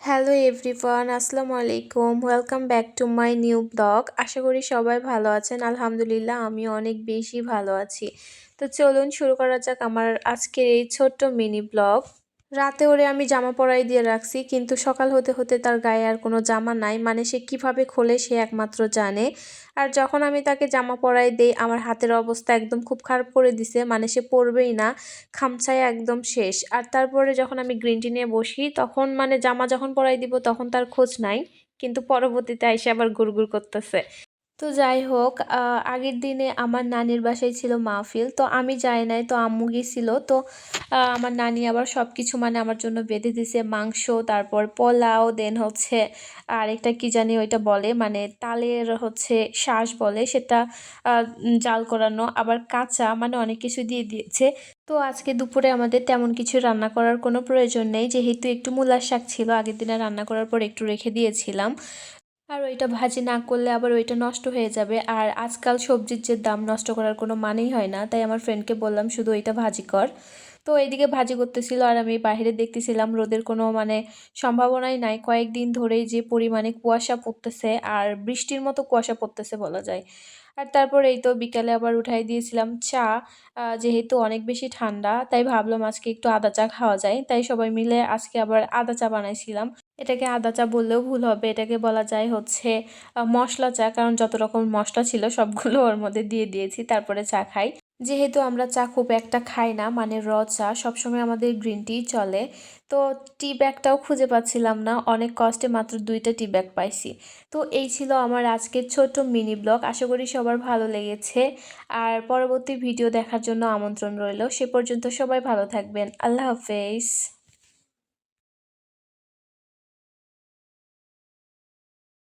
Hello everyone আসসালামু আলাইকুম welcome back to my new blog আশা করি সবাই ভালো আছেন। আলহামদুলিল্লাহ আমি অনেক বেশি ভালো আছি। তো চলুন শুরু করা যাক আমার আজকের এই ছোট্ট মিনি ব্লগ রাতে ওরে আমি জামা পরাই দিয়ে রাখছি, কিন্তু সকাল হতে হতে তার গায়ে আর কোনো জামা নাই। মানে সে কীভাবে খোলে সে একমাত্র জানে। আর যখন আমি তাকে জামা পরাই দেই, আমার হাতের অবস্থা একদম খুব খারাপ করে দিছে। মানে সে পরবেই না, খামছায় একদম শেষ। আর তারপরে যখন আমি গ্রিন টি নিয়ে বসি, তখন মানে জামা যখন পরাই দিব, তখন তার খোঁজ নাই। কিন্তু পরবর্তীতে এসে আবার গুড়গুড় করতেছে। তো যাই হোক আগের দিনে আমার নানির বাসায় ছিল মাহফিল। তো আমি যাই নাই, তো আম্মু গিয়েছিল তো আমার নানি আবার সব কিছু মানে আমার জন্য বেঁধে দিছে। মাংস, তারপর পোলাও দেন হচ্ছে আরেকটা কি জানি ওইটা বলে মানে তালের হচ্ছে শ্বাস বলে, সেটা জাল করানো। আবার কাঁচা মানে অনেক কিছু দিয়ে দিয়েছে। তো আজকে দুপুরে আমাদের তেমন কিছু রান্না করার কোনো প্রয়োজন নেই। যেহেতু একটু মূলার শাক ছিল, আগের দিনে রান্না করার পর একটু রেখে দিয়েছিলাম। আর ওইটা ভাজি না করলে আবার ওইটা নষ্ট হয়ে যাবে। আর আজকাল সবজির যে দাম নষ্ট করার কোনো মানেই হয় না, তাই আমার ফ্রেন্ডকে বললাম, শুধু ওইটা ভাজি কর। তো এইদিকে ভাজি করতেছিল আর আমি বাইরে দেখতেছিলাম রোদের কোনো মানে সম্ভাবনাই নাই। কয়েকদিন ধরেই যে পরিমাণে কুয়াশা পড়তেছে আর বৃষ্টির মতো কুয়াশা পড়তেছে বলা যায়। আর তারপর এই তো বিকালে আবার উঠাই দিয়েছিলাম চা যেহেতু অনেক বেশি ঠান্ডা, তাই ভাবলাম আজকে একটু আদা চা খাওয়া যায়। তাই সবাই মিলে আজকে আবার আদা চা বানাইছিলাম। এটাকে আদা চা বললেও ভুল হবে। এটাকে বলা যায় হচ্ছে মশলা চা। কারণ যত রকম মশলা ছিল, সবগুলো ওর মধ্যে দিয়ে দিয়েছি, তারপরে চা খাই। যেহেতু আমরা চা খুব একটা খাই না মানে র চা, সবসময় আমাদের গ্রিন টি চলে। তো টি ব্যাগটাও খুঁজে পাচ্ছিলাম না, অনেক কষ্টে মাত্র দুইটা টি ব্যাগ পাইছি। তো এই ছিল আমার আজকের ছোট মিনি ব্লগ। আশা করি সবার ভালো লেগেছে। আর পরবর্তী ভিডিও দেখার জন্য আমন্ত্রণ রইল। সে পর্যন্ত সবাই ভালো থাকবেন। আল্লাহ হাফেজ।